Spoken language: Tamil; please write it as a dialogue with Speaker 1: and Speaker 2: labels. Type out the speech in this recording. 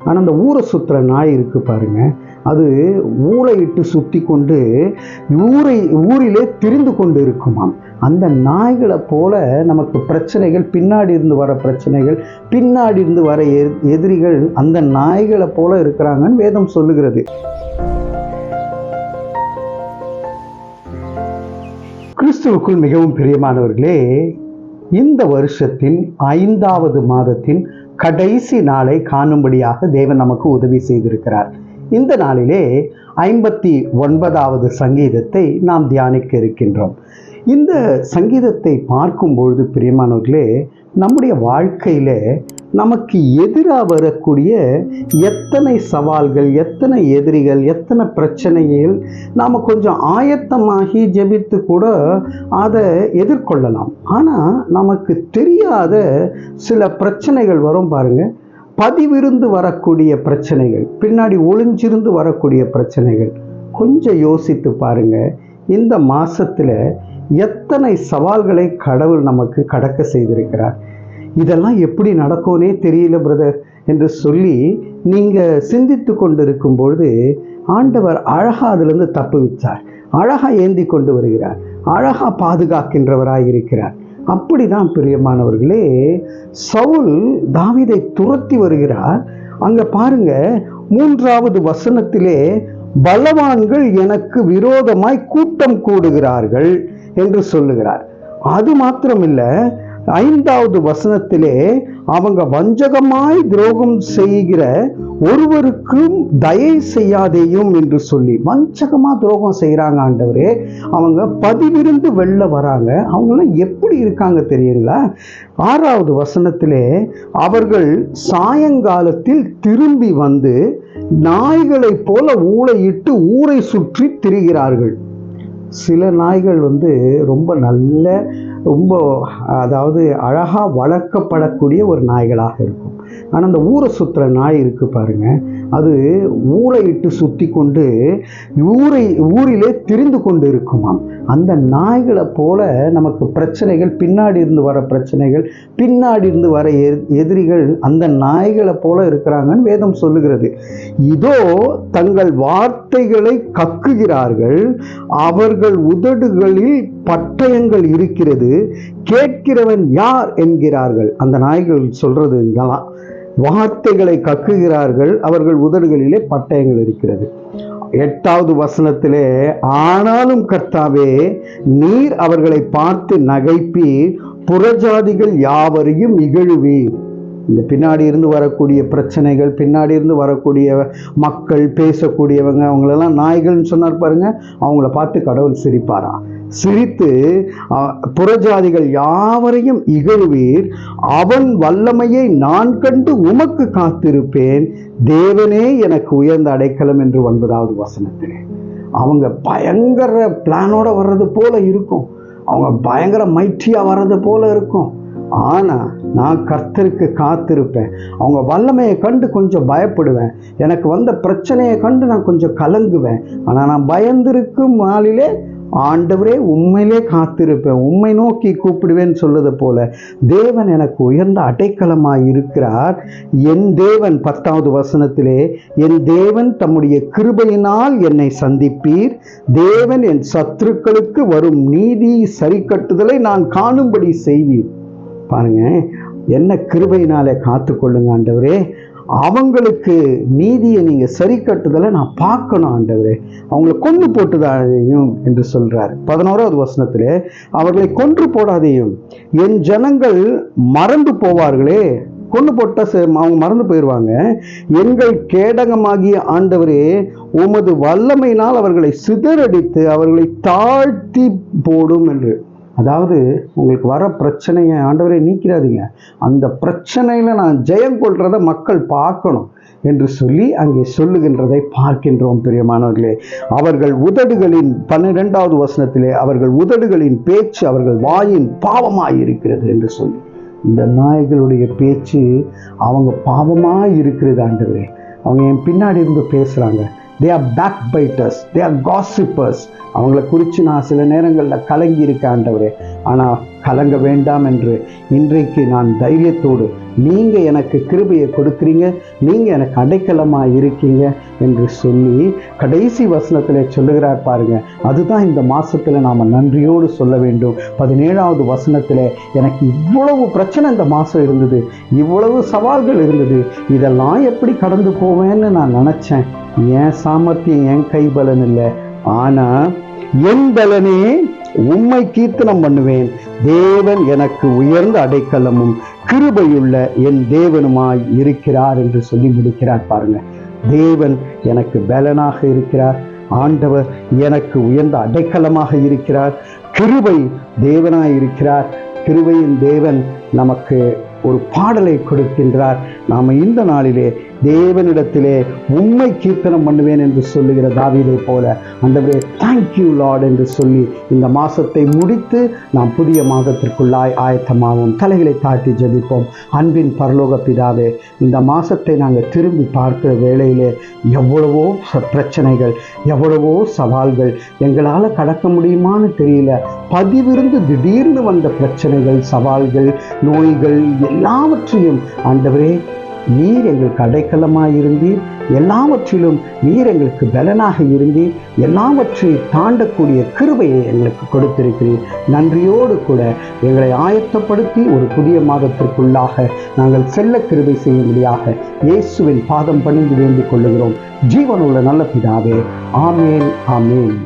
Speaker 1: ஆனால் அந்த ஊரை சுற்றுற நாய் இருக்கு பாருங்க. அது ஊரை இட்டு சுற்றி கொண்டு ஊரை ஊரிலே திரிந்து கொண்டு இருக்குமாம். அந்த நாய்களை போல நமக்கு பிரச்சனைகள் பின்னாடி இருந்து வர பிரச்சனைகள் பின்னாடி இருந்து வர எதிரிகள் அந்த நாய்களை போல இருக்கிறாங்கன்னு வேதம் சொல்லுகிறது. கிறிஸ்துவுக்குள் மிகவும் பிரியமானவர்களே இந்த வருஷத்தின் ஐந்தாவது மாதத்தின் கடைசி நாளை காணும்படியாக தேவன் நமக்கு உதவி செய்திருக்கிறார். இந்த நாளிலே ஐம்பத்தி ஒன்பதாவது சங்கீதத்தை நாம் தியானிக்க இருக்கின்றோம். இந்த சங்கீதத்தை பார்க்கும் பொழுது பிரியமானவர்களே நம்முடைய வாழ்க்கையிலே நமக்கு எதிராக வரக்கூடிய எத்தனை சவால்கள் எத்தனை எதிரிகள் எத்தனை பிரச்சனைகள் நாம் கொஞ்சம் ஆயத்தமாகி ஜெபித்து கூட அதை எதிர்கொள்ளலாம். ஆனால் நமக்கு தெரியாத சில பிரச்சனைகள் வரும் பாருங்கள் பதிவிருந்து வரக்கூடிய பிரச்சனைகள் பின்னாடி ஒளிஞ்சிருந்து வரக்கூடிய பிரச்சனைகள். கொஞ்சம் யோசித்து பாருங்க. இந்த மாதத்தில் எத்தனை சவால்களை கடவுள் நமக்கு கடக்க செய்திருக்கிறார். இதெல்லாம் எப்படி நடக்கும்னே தெரியல பிரதர் என்று சொல்லி நீங்கள் சிந்தித்து கொண்டிருக்கும் பொழுது ஆண்டவர் அழகா அதிலிருந்து தப்பு வச்சார் அழகா ஏந்தி கொண்டு வருகிறார். அழகா பாதுகாக்கின்றவராக இருக்கிறார். அப்படிதான் பிரியமானவர்களே சவுல் தாவிதை துரத்தி வருகிறார். அங்கே பாருங்க மூன்றாவது வசனத்திலே பலவான்கள் எனக்கு விரோதமாய் கூட்டம் கூடுகிறார்கள் என்று சொல்லுகிறார். அது மாத்திரமில்லை ஐந்தாவது வசனத்திலே அவங்க வஞ்சகமாய் துரோகம் செய்கிற ஒருவருக்கும் தயை செய்யாதேயும் என்று சொல்லி வஞ்சகமா துரோகம் செய்கிறாங்க ஆண்டவரே. அவங்க பதிவிருந்து வெளில வராங்க. அவங்களாம் எப்படி இருக்காங்க தெரியுங்களா? ஆறாவது வசனத்திலே அவர்கள் சாயங்காலத்தில் திரும்பி வந்து நாய்களைப் போல ஊளையிட்டு ஊரை சுற்றி திரிகிறார்கள். சில நாய்கள் வந்து ரொம்ப நல்ல ரொம்ப அதாவது அழகாக வளர்க்கப்படக்கூடிய ஒரு நாய்களாக இருக்கும். ஆனால் அந்த ஊரை சுற்றுற நாய் இருக்கு பாருங்க. அது ஊளையிட்டு சுற்றி கொண்டு ஊரை ஊரிலே திரிந்து கொண்டு இருக்குமாம். அந்த நாய்களை போல நமக்கு பிரச்சனைகள் பின்னாடி இருந்து வர பிரச்சனைகள் பின்னாடி இருந்து வர எதிரிகள் அந்த நாய்களை போல இருக்கிறாங்கன்னு வேதம் சொல்லுகிறது. இதோ தங்கள் வார்த்தைகளை கக்குகிறார்கள். அவர்கள் உதடுகளில் பட்டயங்கள் இருக்கிறது. கேட்கிறவன் யார் என்கிறார்கள். அந்த நாய்கள் சொல்றது இதெல்லாம். வார்த்தைகளை கக்குகிறார்கள். அவர்கள் உதடுகளிலே பட்டயங்கள் இருக்கிறது. எட்டாவது வசனத்திலே ஆனாலும் கர்த்தாவே நீர் அவர்களை பார்த்து நகைப்பீர். புறஜாதிகள் யாவரையும் இகழுவீர். இந்த பின்னாடி இருந்து வரக்கூடிய பிரச்சனைகள் பின்னாடி இருந்து வரக்கூடிய மக்கள் பேசக்கூடியவங்க அவங்களெல்லாம் நாய்கள்னு சொன்னார் பாருங்க அவங்கள பார்த்து கடவுள் சிரிப்பாரா? சிரித்து புறஜாதிகள் யாவரையும் இகழ்வீர் அவன் வல்லமையை நான் கண்டு உமக்கு காத்திருப்பேன் தேவனே எனக்கு உயர்ந்த அடைக்கலம் என்று ஒன்பதாவது வசனத்தில். அவங்க பயங்கர பிளானோட வர்றது போல இருக்கும். அவங்க பயங்கர மைட்டியா வர்றது போல இருக்கும். ஆனால் நான் கர்த்தருக்கு காத்திருப்பேன். அவங்க வல்லமையை கண்டு கொஞ்சம் பயப்படுவேன். எனக்கு வந்த பிரச்சனையை கண்டு நான் கொஞ்சம் கலங்குவேன். ஆனால் நான் பயந்திருக்கும் நாளிலே ஆண்டவரே உண்மையிலே காத்திருப்பேன். உண்மை நோக்கி கூப்பிடுவேன் சொல்லுது போல தேவன் எனக்கு உயர்ந்த அடைக்கலமாக இருக்கிறார். என் தேவன் பத்தாவது வசனத்திலே என் தேவன் தம்முடைய கிருபையினால் என்னை சந்திப்பீர். தேவன் என் சத்துருக்களுக்கு வரும் நீதி சரி கட்டுதலை நான் காணும்படி செய்வீர். பாருங்க என்ன கிருபையினாலே காத்துக்கொள்ளுங்க ஆண்டவரே. அவங்களுக்கு நீதியை நீங்கள் சரி கட்டுதலை நான் பார்க்கணும் ஆண்டவரே. அவங்களை கொன்று போட்டுதாதையும் என்று சொல்கிறார் பதினோராவது வசனத்தில் அவர்களை கொன்று போடாதையும் என் ஜனங்கள் மறந்து போவார்களே. கொண்டு போட்டால் அவங்க மறந்து போயிடுவாங்க எங்கள் கேடகமாகிய ஆண்டவரே உமது வல்லமையினால் அவர்களை சிதறடித்து அவர்களை தாழ்த்தி போடும் என்று. அதாவது உங்களுக்கு வர பிரச்சனையை ஆண்டவரே நீக்கிறாதீங்க. அந்த பிரச்சனையில் நான் ஜெயம் கொள்றதை மக்கள் பார்க்கணும் என்று சொல்லி அங்கே சொல்லுகின்றதை பார்க்கின்றோம் பிரியமானவர்களே. அவர்கள் உதடுகளின் பன்னிரெண்டாவது வசனத்திலே அவர்கள் உதடுகளின் பேச்சு அவர்கள் வாயின் பாவமாக இருக்கிறது என்று சொல்லி. இந்த நாய்களுடைய பேச்சு அவங்க பாவமாக இருக்கிறது ஆண்டவரே. அவங்க என் பின்னாடி இருந்து பேசுகிறாங்க they are back biters they are gossipers அவங்கள குறித்து நான் சில நேரங்களில் கலங்கி இருக்கேன் ஆண்டவரே. ஆனால் கலங்க வேண்டாம் என்று இன்றைக்கு நான் தைரியத்தோடு நீங்க எனக்கு கிருபையை கொடுக்குறீங்க நீங்க எனக்கு அடைக்கலமா இருக்கீங்க என்று சொல்லி கடைசி வசனத்தில் சொல்லுகிறார் பாருங்க. அதுதான் இந்த மாசத்துல நாம நன்றியோடு சொல்ல வேண்டும். பதினேழாவது வசனத்துல எனக்கு இவ்வளவு பிரச்சனை இந்த மாசம் இருந்தது இவ்வளவு சவால்கள் இருந்தது இதெல்லாம் எப்படி கடந்து போவேன்னு நான் நினைச்சேன். என் சாமர்த்தியம் என் கைபலன் இல்லை. ஆனா என் பலனே உம்மை கீர்த்தனம் பண்ணுவேன். தேவன் எனக்கு உயர்ந்த அடைக்கலமும் கிருபையுள்ள என் தேவனுமாய் இருக்கிறார் என்று சொல்லி முடிக்கிறார் பாருங்க. தேவன் எனக்கு பலனாக இருக்கிறார். ஆண்டவர் எனக்கு உயர்ந்த அடைக்கலமாக இருக்கிறார். கிருபை தேவனாய் இருக்கிறார். கிருபையின் தேவன் நமக்கு ஒரு பாடலை கொடுக்கின்றார். நாம் இந்த நாளிலே தேவனிடத்திலே உண்மை கீர்த்தனம் பண்ணுவேன் என்று சொல்லுகிற தாவிதை போல. அந்தவரே தேங்க்யூ லார்ட் என்று சொல்லி இந்த மாசத்தை முடித்து நாம் புதிய மாதத்திற்குள்ளாய் ஆயத்தமாவோம் தலைகளை தாட்டி ஜபிப்போம். அன்பின் பரலோக பிதாவே இந்த மாசத்தை நாங்கள் திரும்பி பார்க்கிற வேளையிலே எவ்வளவோ பிரச்சனைகள் எவ்வளவோ சவால்கள் எங்களால் கடக்க முடியுமான்னு தெரியல. பதிவிருந்து திடீர்னு வந்த பிரச்சனைகள் சவால்கள் நோய்கள் எல்லாவற்றையும் ஆண்டவரே நீர் எங்களுக்கு அடைக்கலமாக இருந்தீர். எல்லாவற்றிலும் நீர் எங்களுக்கு பலனாக இருந்தீர். எல்லாவற்றையும் தாண்டக்கூடிய கிருபையை எங்களுக்கு கொடுத்திருக்கிறீர். நன்றியோடு கூட எங்களை ஆயத்தப்படுத்தி ஒரு புதிய மாதத்திற்குள்ளாக நாங்கள் செல்ல கிருபை செய்யும்படியாக இயேசுவின் பாதம் பணிந்து வேண்டிக் கொள்ளுகிறோம். ஜீவனுள்ள நல்ல பிதாவே ஆமேன் ஆமேன்.